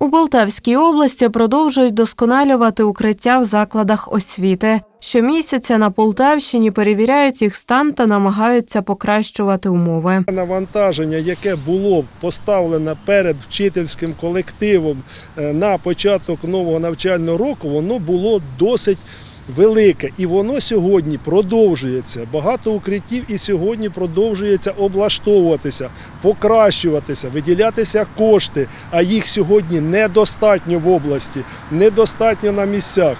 У Полтавській області продовжують досконалювати укриття в закладах освіти. Щомісяця на Полтавщині перевіряють їх стан та намагаються покращувати умови. Навантаження, яке було поставлене перед вчительським колективом е, на початок нового навчального року, воно було досить велике. І воно сьогодні продовжується. Багато укриттів і сьогодні продовжується облаштовуватися, покращуватися, виділятися кошти, а їх сьогодні недостатньо в області, недостатньо на місцях.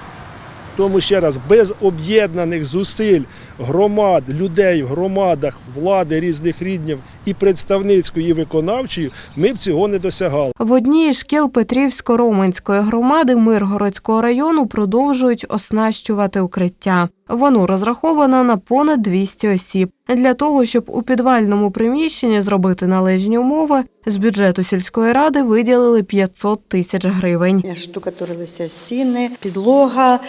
Тому ще раз, без об'єднаних зусиль громад, людей в громадах, влади різних рівнів і представницької, і виконавчої, ми б цього не досягали. В одній із шкіл Петрівсько-Романської громади Миргородського району продовжують оснащувати укриття. Воно розраховано на понад 200 осіб. Для того, щоб у підвальному приміщенні зробити належні умови, з бюджету сільської ради виділили 500 тисяч гривень. Штукатурилися стіни, підлога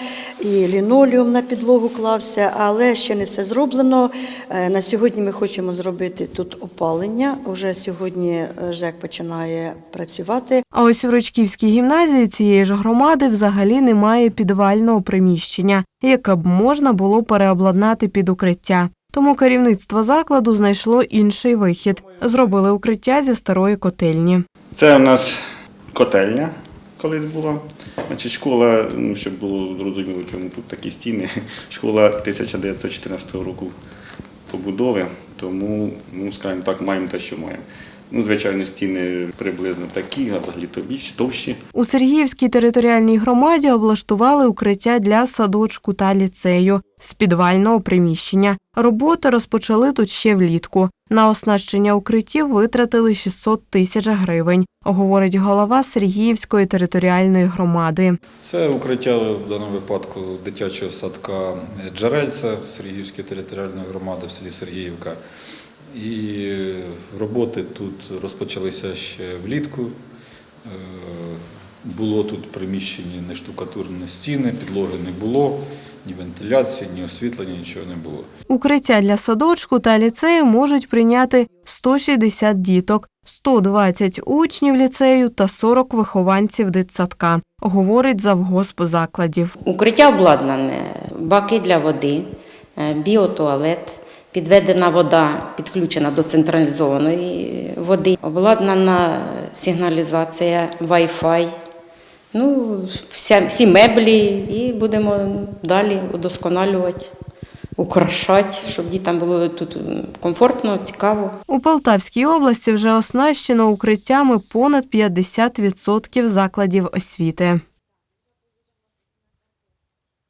і лінолеум на підлогу клався, але ще не все зроблено. Е, На сьогодні ми хочемо зробити тут опалення. Уже сьогодні е, ЖЕК починає працювати. А ось у Рочківській гімназії цієї ж громади взагалі немає підвального приміщення, яке б можна було переобладнати під укриття. Тому керівництво закладу знайшло інший вихід. Зробили укриття зі старої котельні. Це у нас котельня колись була. Значить, школа, ну, щоб було зрозуміло, чому тут такі стіни. Школа 1914 року побудови, тому, ну, скажімо так, маємо те, що маємо. Ну, звичайно, стіни приблизно такі, а взагалі то більші, товщі. У Сергіївській територіальній громаді облаштували укриття для садочку та ліцею з підвального приміщення. Роботи розпочали тут ще влітку. На оснащення укриттів витратили 600 тисяч гривень, говорить голова Сергіївської територіальної громади. Це укриття в даному випадку дитячого садка Джерельця Сергіївської територіальної громади в селі Сергіївка. І роботи тут розпочалися ще влітку. Е, Було тут приміщені не штукатурні стіни, підлоги не було, ні вентиляції, ні освітлення, нічого не було. Укриття для садочку та ліцею можуть прийняти 160 діток, 120 учнів ліцею та 40 вихованців дитсадка, говорить завгосп закладів. Укриття обладнане, баки для води, е, біотуалет, підведена вода, підключена до централізованої води, обладнана сигналізація, Wi-Fi. Ну, вся, всі меблі і будемо далі удосконалювати, украшати, щоб дітям було тут комфортно, цікаво. У Полтавській області вже оснащено укриттями понад 50% закладів освіти.